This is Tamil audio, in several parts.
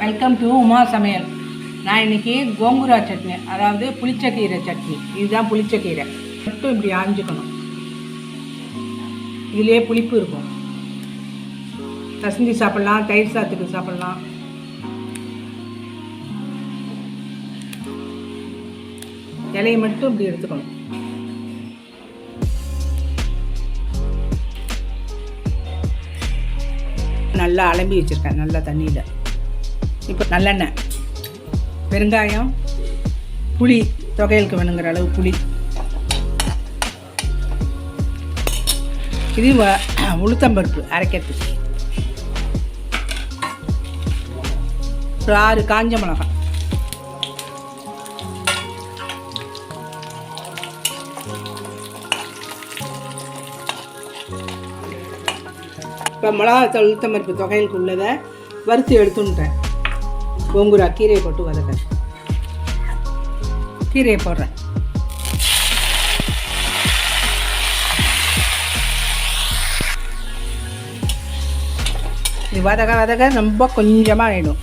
வெல்கம் டு உமா சமையல். நான் இன்னைக்கு கோங்குரா சட்னி அதாவது புளிச்சக்கீரை சட்னி. இதுதான் புளிச்சக்கீரை. மட்டும் இப்படி ஆஞ்சுக்கணும். இதுலேயே புளிப்பு இருக்கும். கசந்தி சாப்பிட்லாம் தயிர் சாத்துக்கு சாப்பிட்லாம். இலையை மட்டும் இப்படி எடுத்துக்கணும். நல்லா அலம்பி வச்சுருக்கேன் நல்லா தண்ணியில். இப்போ நல்லெண்ணெய். பெருங்காயம் புளி தொகையலுக்கு வேணுங்கிற அளவு புளி. இது உளுத்தம்பருப்பு அரைக்கிறதுக்கு ஒரு ஆறு காஞ்ச மிளகாய். இப்போ மிளகாத்தூள் உளுத்தம்பருப்பு தொகையலுக்கு உள்ளதை வறுத்து எடுத்துட்டேன் கோங்குரா கீரையை போட்டு வதக்க. கீரையை போடுறேன். இது வதக வதக்க ரொம்ப கொஞ்சமாக ஆகிடும்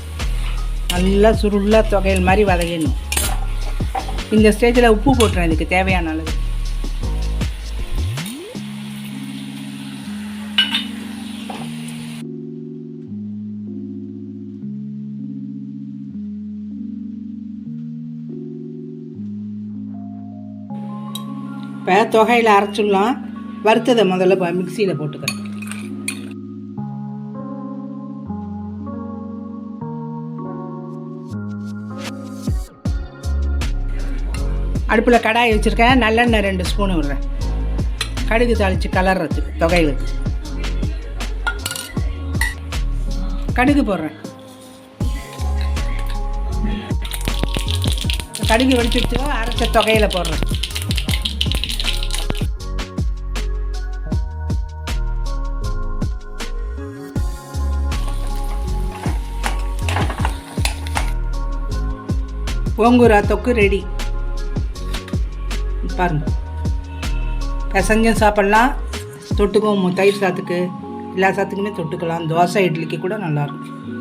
நல்லா சுருளாக தொகையல் மாதிரி வதக்கிடணும் இந்த ஸ்டேஜில் உப்பு போட்டுறேன் இதுக்கு தேவையான அளவு. இப்போ தொகையில் அரைச்சிடலாம். வறுத்ததை முதல்ல மிக்சியில் போட்டுக்கிறேன் அடுப்பில் கடாய் வச்சுருக்கேன். நல்லெண்ணெய் ரெண்டு ஸ்பூன் விடுறேன். கடுகு தாளித்து கலர்றதுக்கு தொகைகளுக்கு. கடுகு போடுறேன். கடுகு வெடிச்சிடுச்சோ அரைச்ச தொகையில் போடுறேன். ஓங்கூரா தொக்கு ரெடி பாருங்க. பிசஞ்சும் சாப்பிட்லாம். தொட்டுக்கும் தயிர் சாத்துக்கு எல்லா சாத்துக்குமே தொட்டுக்கலாம். தோசை இட்லிக்கு கூட நல்லாயிருக்கும்